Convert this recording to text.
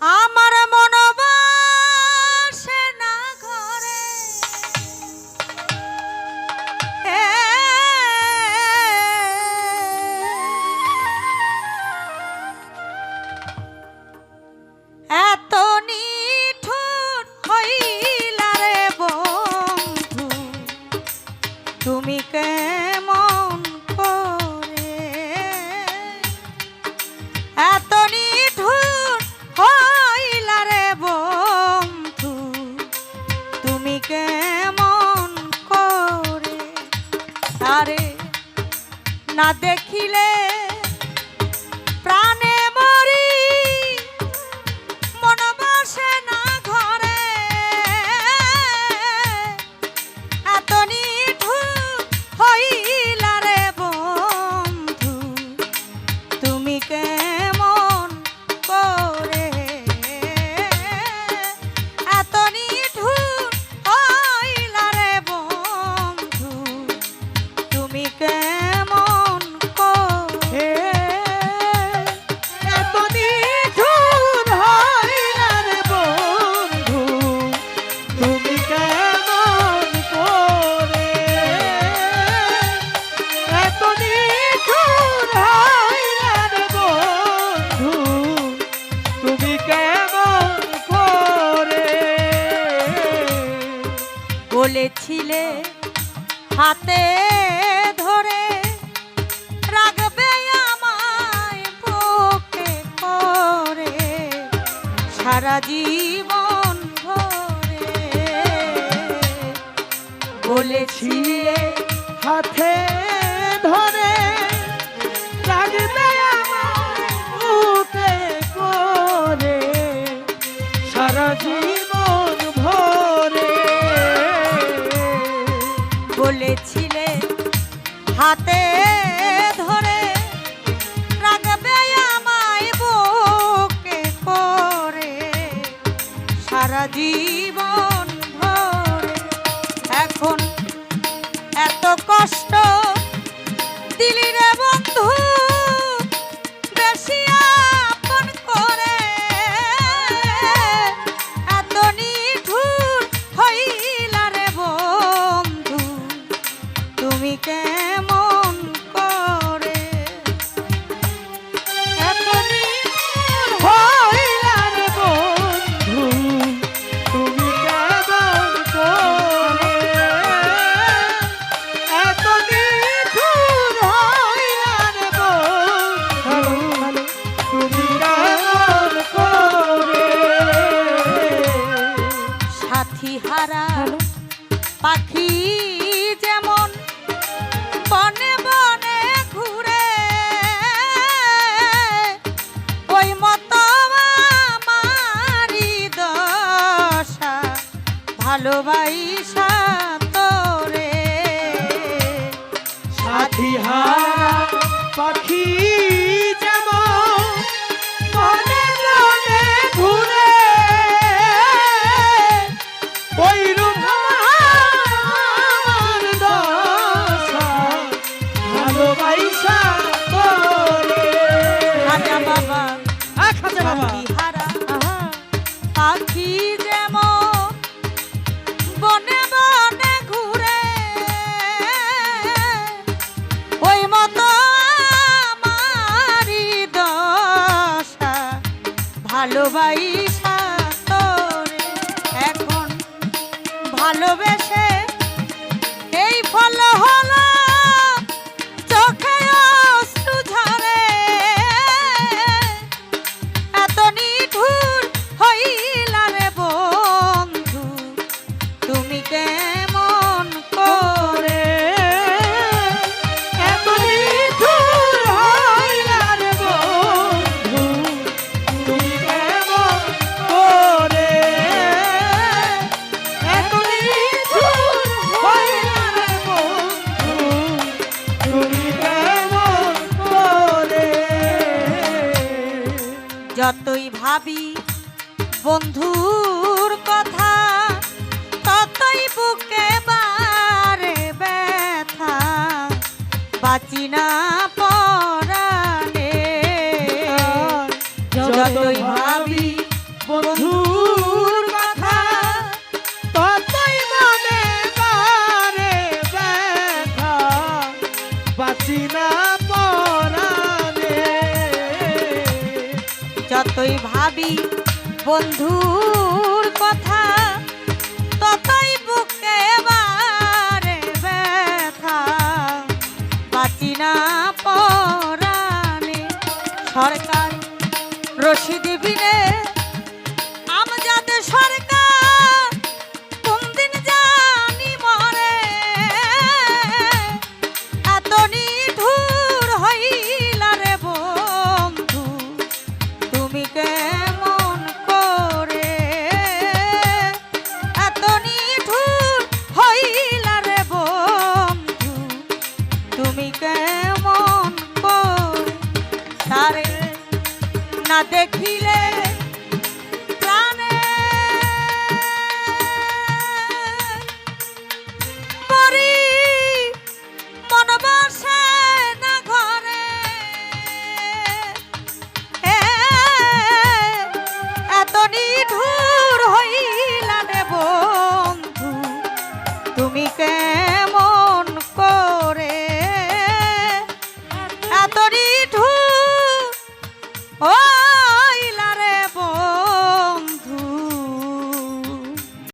ஆமா না দেখিলে হাতে ধরে রাখবে আমায় পোকে করে সারা জীবন ধরে বলেছিলে হাতে ধরে divos. পাখি যেমন বনে বনে ঘুরে ওই মতো আমারি দশা। ভালোবাইসা তোরে। সাথী হারা পাখি vai. যতই ভাবি বন্ধুর কথা, ততই বুকে বারে ব্যথা। বাঁচি না পরে যতই ভাবি বন্ধুর কথা, ততই মনে বারে ব্যথা। বাঁচি না যতই ভাবি। বন্ধুর কথা তারে না দেখিলে